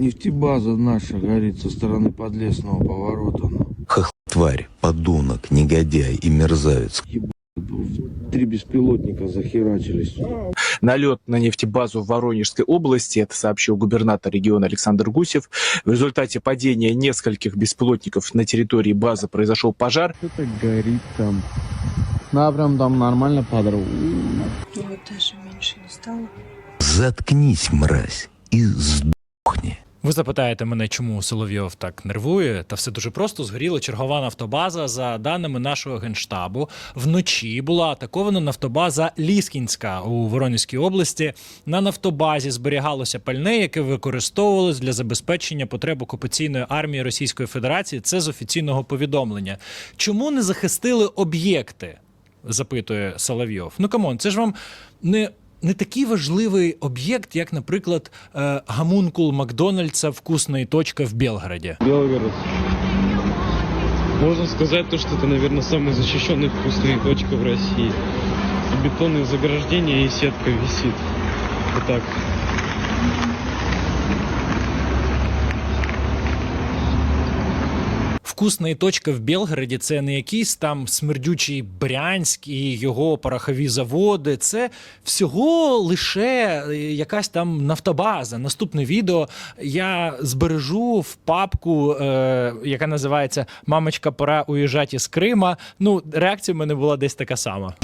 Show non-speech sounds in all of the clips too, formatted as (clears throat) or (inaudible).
Нефтебаза наша горит со стороны подлесного поворота. ну. Тварь, подонок, негодяй и мерзавец. Три беспилотника захерачились. налет на нефтебазу в Воронежской области, это сообщил губернатор региона Александр Гусев. В результате падения нескольких беспилотников на территории базы произошел пожар. Что-то горит там. Да, прям там нормально подорву. Его даже меньше не стало. Заткнись, мразь, и сдохни. Ви запитаєте мене, чому Соловйов так нервує? Та все дуже просто. Згоріла чергова нафтобаза. За даними нашого генштабу, вночі була атакована нафтобаза Ліскінська у Воронезькій області. На нафтобазі зберігалося пальне, яке використовувалось для забезпечення потреб окупаційної армії Російської Федерації. Це з офіційного повідомлення. Чому не захистили об'єкти? запитує Соловйов. Ну камон, це ж вам не. Не такий важливий об'єкт, як, наприклад, е, гамункул Макдональдса вкусної точка в Белгороді. Белгород. Можно сказать, то, что это, наверное, самая защищенная вкусная точка в России. И бетонные заграждения и сетка висит. Вот. Вкусна точка в Белгороді це не якийсь там смердючий Брянськ і його порохові заводи. Це всього лише е, якась там нафтобаза. Наступне відео я збережу в папку, е, яка називається Мамочка, пора уїжджати з Крима. Ну, реакція в мене була десь така сама.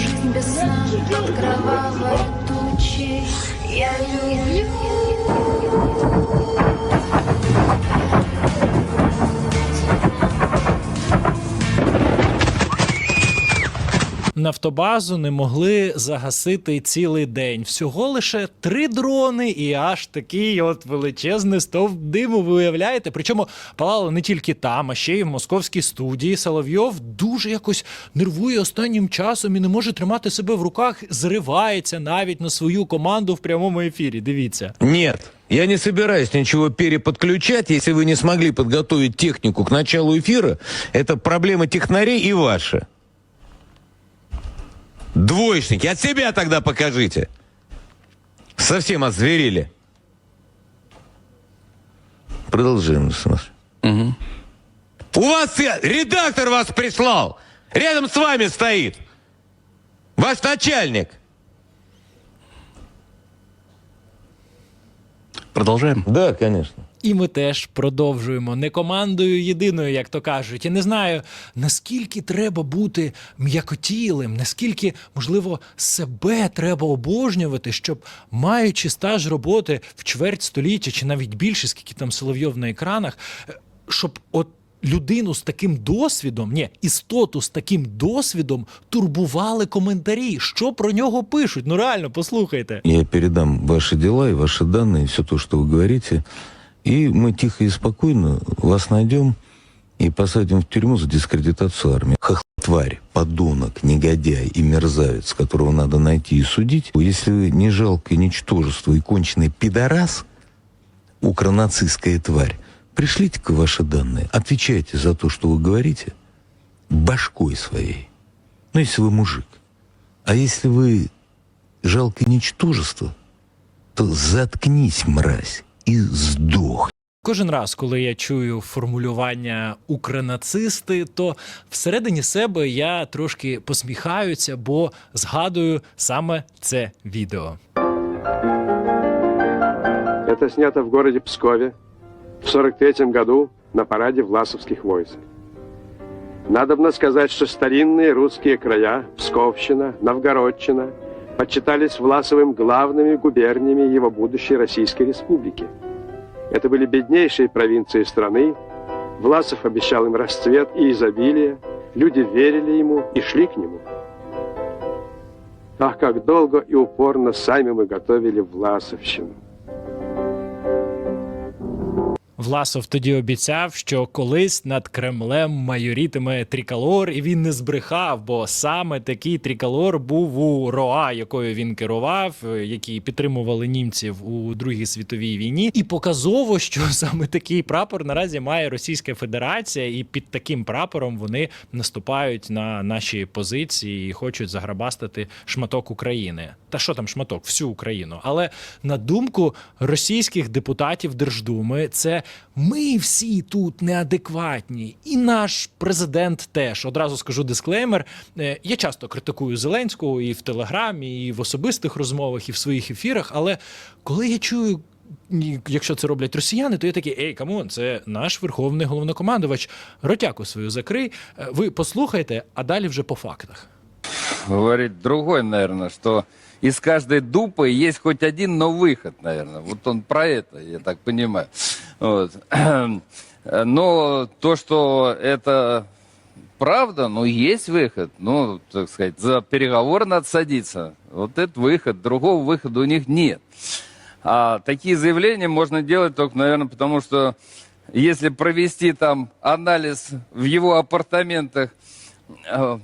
Нафтобазу не могли загасити цілий день. Всього лише три дрони, і аж такий от величезний стовп диму. Ви уявляєте? Причому палало не тільки там, а ще й в московській студії. Соловйов дуже якось нервує останнім часом і не може тримати себе в руках, зривається навіть на свою команду в прямому ефірі. Дивіться. Нет, я не собираюсь ничего переподключать. Если вы не смогли подготовить технику к началу эфира, это проблема технарей и ваша. Двоечники, от себя тогда покажите. Совсем озверели. Продолжаем. Саш. У вас редактор вас прислал. Рядом с вами стоит. Ваш начальник. Продолжаем. Да, конечно. І ми теж продовжуємо не командою єдиною, як то кажуть. Я не знаю, наскільки треба бути м'якотілим, наскільки, можливо, себе треба обожнювати, щоб, маючи стаж роботи в чверть століття чи навіть більше, скільки там Соловйов на екранах, е, щоб от. Людину з таким досвідом, ні, істоту з таким досвідом турбували коментарі. Що про нього пишуть? Ну реально, послухайте. Я передам ваши дела и ваши данные, все то, что вы говорите. И мы тихо и спокойно вас найдем и посадим в тюрьму за дискредитацию армии. Хохл, тварь, подонок, негодяй и мерзавец, которого надо найти и судить. Если вы не жалкое ничтожество и конченый пидорас, укронацистская тварь, пришлите-ка ваши данные, отвечайте за то, что вы говорите, башкой своей. Ну, если вы мужик. А если вы жалкое ничтожество, то заткнись, мразь, и сдох. Кожен раз, коли я чую формулювання укронацисти, то всередині себе я трошки посміхаюся, бо згадую саме це відео. Это снято в городе Пскове в 43 году на параде власовских войск. Надобно сказать, что старинные русские края, Псковщина, Новгородчина, почитались Власовым главными губерниями его будущей Российской Республики. Это были беднейшие провинции страны. Власов обещал им расцвет и изобилие. Люди верили ему и шли к нему. Ах, как долго и упорно сами мы готовили Власовщину. Власов тоді обіцяв, що колись над Кремлем майорітиме триколор, і він не збрехав, бо саме такий триколор був у РОА, якою він керував, які підтримували німців у Другій світовій війні. І показово, що (laughs) саме такий прапор наразі має Російська Федерація, і під таким прапором вони наступають на наші позиції і хочуть заграбастати шматок України. Та що там шматок? Всю Україну. Але на думку російських депутатів Держдуми, це ми всі тут неадекватні, і наш президент теж. Одразу скажу дисклеймер. Е, Я часто критикую Зеленського і в телеграмі, і в особистих розмовах, і в своїх ефірах. Але коли я чую. Якщо це роблять росіяни, то я такий, ей, камон, це наш верховний головнокомандувач. Ротяку свою закрий. Е, Ви послухайте, а далі вже по фактах. говорит другой, наверное, что из каждой дупы есть хоть один, но выход, наверное. Вот он про это, я так понимаю. Вот. (clears throat) Но то, что это правда, ну, есть выход. Ну, так сказать, за переговор надо садиться. Вот это выход. Другого выхода у них нет. А такие заявления можно делать только, наверное, потому что если провести там анализ в его апартаментах э,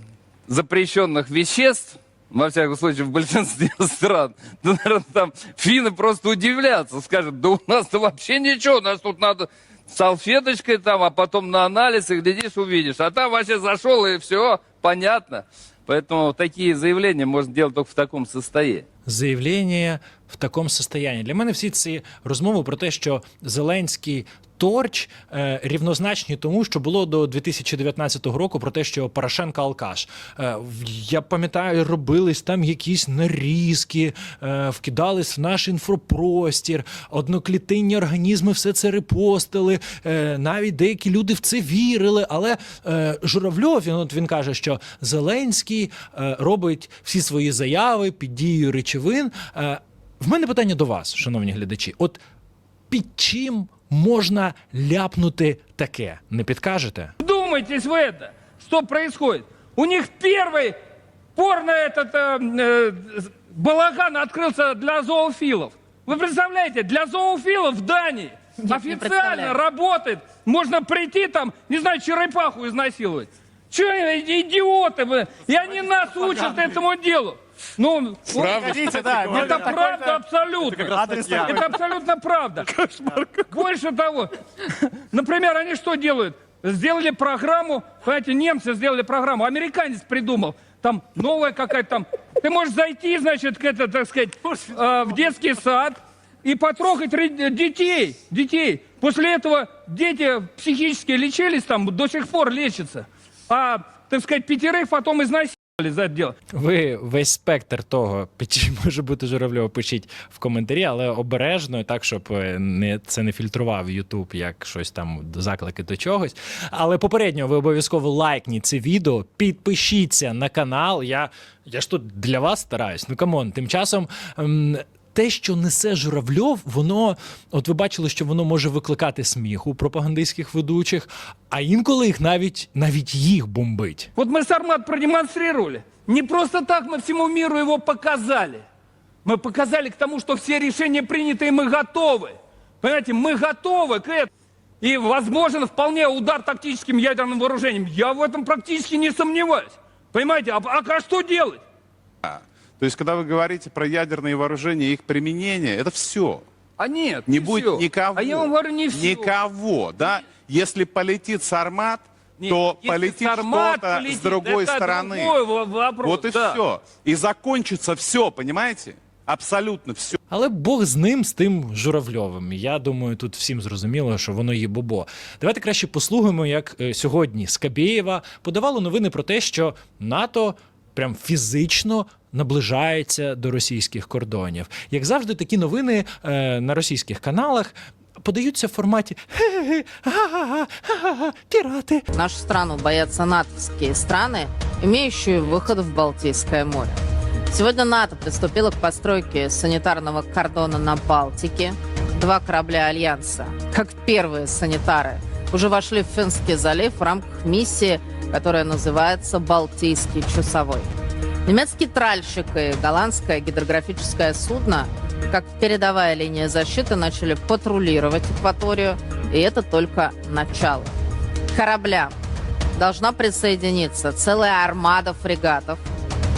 запрещенных веществ, во всяком случае, в большинстве (laughs) стран, то, наверное, там финны просто удивлятся, скажут, да у нас-то вообще ничего, у нас тут надо салфеточкой там, а потом на анализ, и глядишь, увидишь. А там вообще зашел, и все, понятно. Поэтому такие заявления можно делать только в таком состоянии. заявлення в такому состоянні. Для мене всі ці розмови про те, що Зеленський торч е, рівнозначні тому, що було до 2019 року про те, що Порошенко алкаш. Е, я пам'ятаю, робились там якісь нарізки, е, вкидались в наш інфопростір, одноклітинні організми все це репостили. Е, навіть деякі люди в це вірили. Але е, Журавльов він, от він каже, що Зеленський е, робить всі свої заяви під дією речовин. Е, в мене питання до вас, шановні глядачі. От під чим можна ляпнути таке? Не підкажете? Вдумайтесь в это, что происходит. У них первый порно этот э, э, балаган открылся для зоофилов. Вы представляете, для зоофилов в Дании официально представляю. работает. Можно прийти там, не знаю, черепаху изнасиловать. Че, идиоты вы? И они нас учат этому делу. Ну, это правда абсолютно. Это абсолютно правда. Больше того, например, они что делают? Сделали программу, понимаете, немцы сделали программу, американец придумал. Там новая какая-то там. Ты можешь зайти, значит, к это, так сказать, э, в детский сад и потрогать детей, детей. После этого дети психически лечились там, до сих пор лечатся. А, так сказать, пятерых потом изнасиловали Ви весь спектр того, чим (laughs) може бути Журавльов, пишіть в коментарі, але обережно, так щоб е, не це не фільтрував Ютуб як щось там заклики до чогось. Але попередньо ви обов'язково лайкніть це відео, підпишіться на канал. Я, я ж тут для вас стараюсь. Ну камон, тим часом ем, те, що несе Журавльов, воно, от ви бачили, що воно може викликати сміх у пропагандистських ведучих, а інколи їх навіть навіть їх бомбить. Вот мы Сармат продемонстрировали. Не просто так мы всему миру его показали. Мы показали к тому, что все решения приняты, и мы готовы. Понимаете, мы готовы к этому. И возможен вполне удар тактическим ядерным вооружением. Я в этом практически не сомневаюсь. Понимаете, а, а- а что делать? То есть, когда вы говорите про ядерные вооружения и их применение, это все. А нет, Не не будет всё. никого. А я вам говорю, не все. Никого, да? Если полетит Сармат, то полетит что-то с другой стороны. Другой во- вопрос, Вот и да. все. И закончится все, понимаете? Абсолютно все. Але Бог з ним, з тим Журавльовим. Я думаю, тут всім зрозуміло, що воно є бобо. Давайте краще послухаємо, як е, сьогодні Скабєєва подавало новини про те, що НАТО прям фізично наближається до російських кордонів. Як завжди, такі новини е, на російських каналах. Подаються в форматі «Ге-ге-ге, га-га-га, га-га-га, пірати. Нашу страну боятся натовские страны, имеющие выход в Балтийское море. Сегодня НАТО приступило к постройке санитарного кордона на Балтике. Два корабля Альянса, как первые санитары, уже вошли в Финский залив в рамках миссии, Которая называется «Балтийский часовой». Немецкий тральщик и голландское гидрографическое судно, как передовая линия защиты, начали патрулировать акваторию И это только начало. К кораблям должна присоединиться целая армада фрегатов,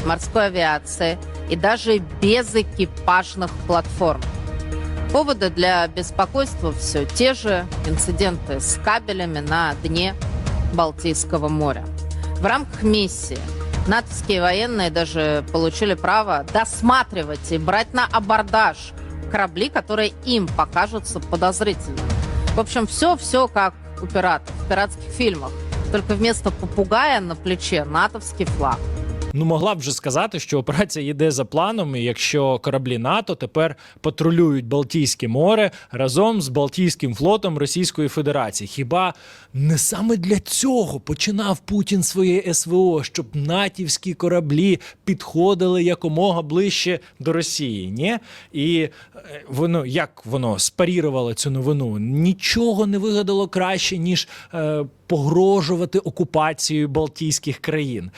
морской авиации и даже безэкипажных платформ. Поводы для беспокойства все те же инциденты с кабелями на дне Балтийского моря. В рамках миссии натовские военные даже получили право досматривать и брать на абордаж корабли, которые им покажутся подозрительными. В общем, все-все как у пиратов, в пиратских фильмах. Только вместо попугая на плече натовский флаг. Ну, могла б вже сказати, що операція йде за планом, і якщо кораблі НАТО тепер патрулюють Балтійське море разом з Балтійським флотом Російської Федерації. Хіба не саме для цього починав Путін своє СВО, щоб натівські кораблі підходили якомога ближче до Росії? Ні? І е, воно як воно спарірувало цю новину? Нічого не вигадало краще, ніж е, погрожувати окупацією Балтійських країн.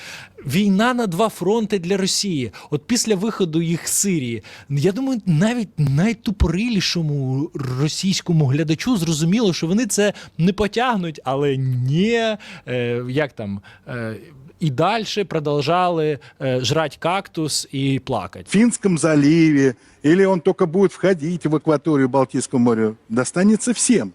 Війна на два фронти для Росії. От після виходу їх з Сирії, я думаю, навіть найтупорилішому російському глядачу зрозуміло, що вони це не потягнуть, але ні, е, як там. Е, і далі продовжали е, жрать кактус і плакати. В Фінському заливі, або він тільки буде входити в акваторію Балтійського моря, достанеться всем.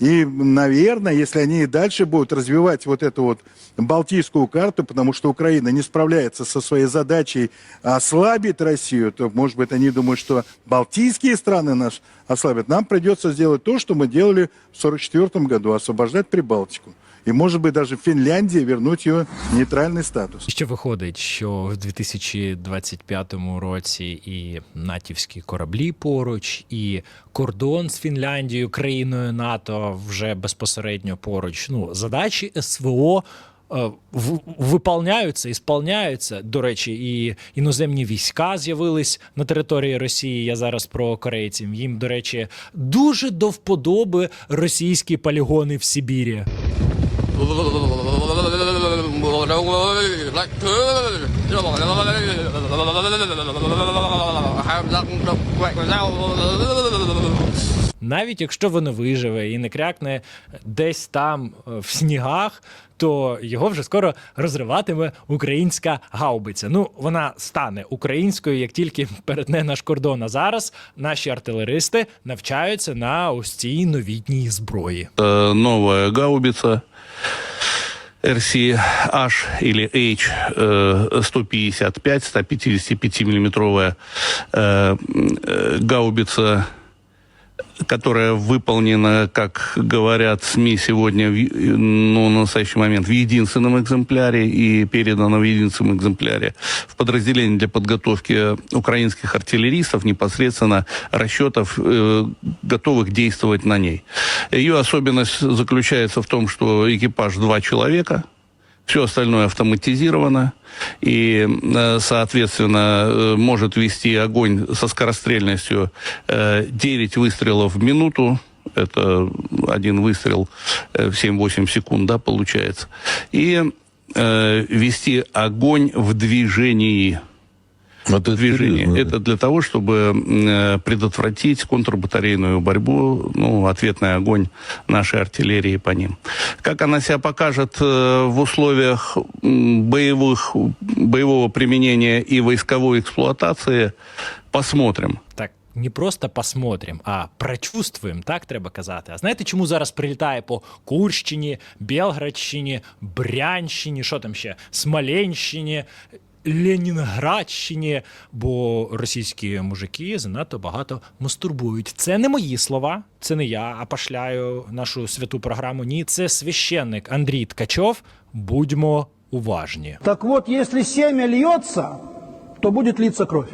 И, наверное, если они и дальше будут развивать вот эту вот Балтийскую карту, потому что Украина не справляется со своей задачей ослабить Россию, то, может быть, они думают, что Балтийские страны нас ослабят. Нам придется сделать то, что мы делали в 1944 году, освобождать Прибалтику. И, может быть, даже Финляндии вернуть ее нейтральный статус. Що виходить, що в 2025 році і натівські кораблі поруч, і кордон з Фінляндією, країною НАТО вже безпосередньо поруч. Ну, задачі СВО. е, Виповняються і сповняються. До речі, і іноземні війська з'явились на території Росії. Я зараз про корейців. Їм, до речі, дуже до вподоби російські полігони в Сибірі. Навіть якщо воно виживе і не крякне десь там е, в снігах, то його вже скоро розриватиме українська гаубиця. Ну, вона стане українською, як тільки перетне наш кордон. А зараз наші артилеристи навчаються на ось цій новітній зброї. Э, новая гаубица RC-H или H э, 155, 155 миллиметровая э, э, гаубица, которая выполнена, как говорят СМИ сегодня, в, ну, на настоящий момент в единственном экземпляре и передана в единственном экземпляре в подразделение для подготовки украинских артиллеристов, непосредственно расчетов, э, готовых действовать на ней. Ее особенность заключается в том, что экипаж два человека, все остальное автоматизировано и, э, соответственно, э, может вести огонь со скорострельностью э, 9 выстрелов в минуту. Это один выстрел э, в 7-8 секунд, да, получается. И э, вести огонь в движении это движение. серьезно, да. Это для того, чтобы э, предотвратить контрбатарейную борьбу, ну, ответный огонь нашей артиллерии по ним. Как она себя покажет э, в условиях м, боевых, боевого применения и войсковой эксплуатации, посмотрим. Так. Не просто посмотрим, а прочувствуємо, так треба казати. А знаєте, чому зараз прилітає по Курщині, Белградщині, Брянщині, що там ще, Смоленщині, Ленінградщині? Бо російські мужики занадто багато мастурбують. Це не мої слова, це не я опашляю нашу святу програму. Ні, це священник Андрій Ткачов. Будьмо уважні. Так вот, если семя льется, то будет литься кровь.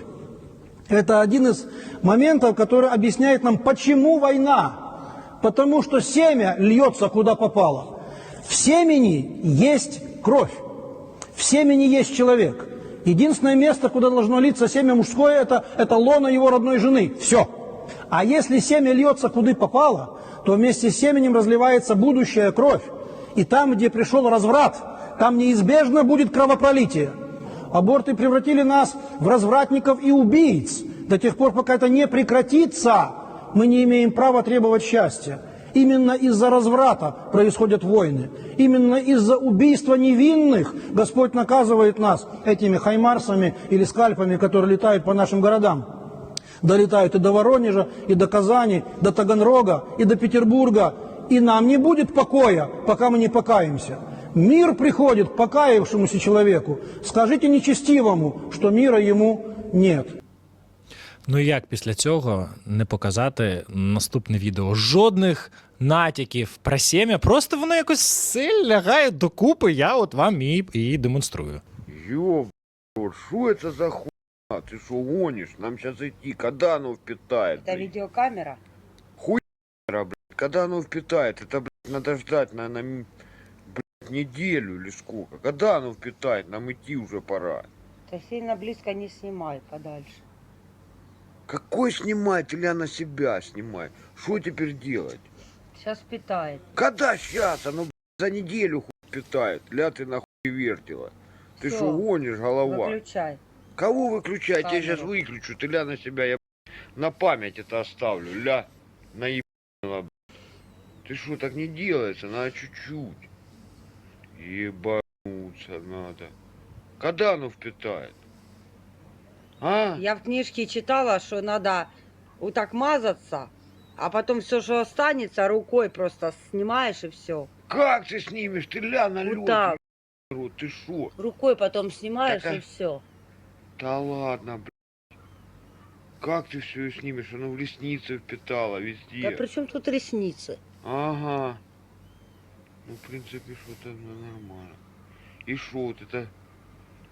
Это один из моментов, который объясняет нам, почему война. Потому что семя льется куда попало. В семени есть кровь. В семени есть человек. Единственное место, куда должно литься семя мужское, это, это лоно его родной жены. Все. А если семя льется куда попало, то вместе с семенем разливается будущая кровь. И там, где пришел разврат, там неизбежно будет кровопролитие. Аборты превратили нас в развратников и убийц. До тех пор, пока это не прекратится, мы не имеем права требовать счастья. Именно из-за разврата происходят войны. Именно из-за убийства невинных Господь наказывает нас этими хаймарсами или скальпами, которые летают по нашим городам. Долетают и до Воронежа, и до Казани, до Таганрога, и до Петербурга. И нам не будет покоя, пока мы не покаемся. Мир приходит к покаявшемуся человеку. Скажите нечестивому, что мира ему нет. Ну і як після цього не показати наступне відео? Жодних натяків про сім'я, просто воно якось все лягає докупи. Я от вам і, і демонструю. Ёб, что это за хуйня? Ты что гонишь? Нам сейчас идти. Когда оно впитает? Это видеокамера? блядь? Когда оно впитает? Это, блядь, надо ждать, наверное, блядь, неделю или сколько. Когда оно впитает? Нам идти уже пора. Ты сильно близко не снимай, подальше. Какой снимать? Или на себя снимай? Что теперь делать? Сейчас питает. Когда сейчас? Оно, блядь, за неделю хуй питает. Ля ты нахуй вертела. Ты Всё. что гонишь, голова? Выключай. Кого выключать? Я сейчас выключу. Ты ля на себя, я блядь, на память это оставлю. Ля, наебаного, блядь. Ты что, так не делается? Надо чуть-чуть. Ебануться надо. Когда оно впитает? А? Я в книжке читала, что надо вот так мазаться, а потом все, что останется, рукой просто снимаешь и все. Как ты снимешь? Ты ля на Вот лёд, так. рот, ты шо? Рукой потом снимаешь Так, а- и все. Да ладно, блядь. Как ты все снимешь? Оно в ресницы впитало везде. Да при чем тут ресницы? Ага. Ну, в принципе, что-то нормально. И что, вот это...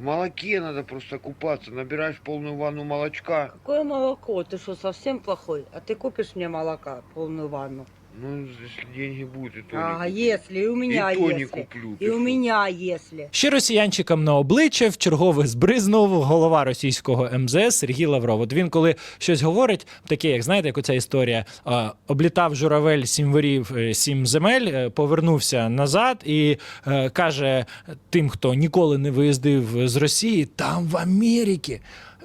Молоке надо просто купаться. Набираешь полную ванну молочка. Какое молоко? Ты что, совсем плохой? А ты купишь мне молока, полную ванну? Ну, если деньги будут, и то А, не куплю. если, и у меня И то если. не куплю. И у что? меня если. Ще росіянчикам на обличчя в чергове збризнув голова російського МЗС Сергій Лавров. От він, коли щось говорить, таке, як знаєте, як оця історія, е, облітав журавель сім ворів, е, сім земель, е, повернувся назад і е, каже тим, хто ніколи не виїздив з Росії, там в Америці,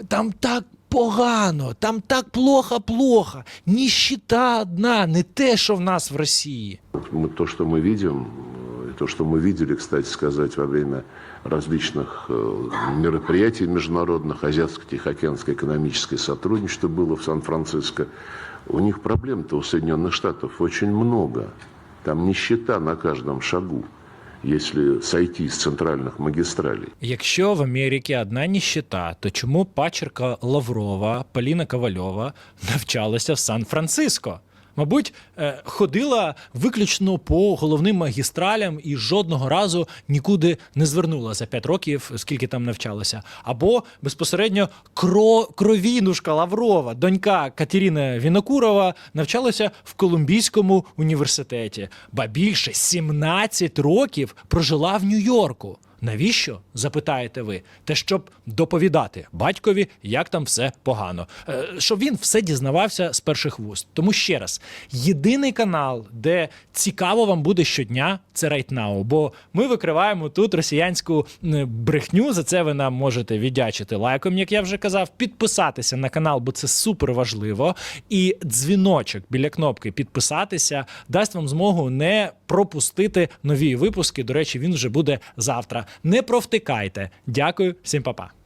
там так Погано, там так плохо-плохо. Ніщита одна, не те, що в нас в Росії. Мы, то, что мы видим, э, и то, что мы видели, кстати сказать, во время различных э, мероприятий международных, Азиатско-Тихоокеанское экономическое сотрудничество было в Сан-Франциско, у них проблем-то у Соединенных Штатов очень много. Там нищета на каждом шагу, если сойти с центральных магистралей. Якщо в Америці одна ніщита, то чому пачерка Лаврова, Поліна Ковальова (laughs) навчалася в Сан-Франциско? Мабуть, е, ходила виключно по головним магістралям і жодного разу нікуди не звернула за 5 років, скільки там навчалася. Або безпосередньо кро, кровінушка Лаврова, донька Катерина Вінокурова, навчалася в Колумбійському університеті. Ба більше 17 років прожила в Нью-Йорку. Навіщо? запитаєте ви? Те, щоб доповідати батькові, як там все погано, Е, щоб він все дізнавався з перших вуст. Тому ще раз, єдиний канал, де цікаво вам буде щодня, це Right Now, Бо ми викриваємо тут росіянську брехню. За це ви нам можете віддячити лайком, як я вже казав, підписатися на канал, бо це супер важливо. І дзвіночок біля кнопки підписатися дасть вам змогу не пропустити нові випуски. До речі, він вже буде завтра. Не провтикайте. Дякую, всім па-па.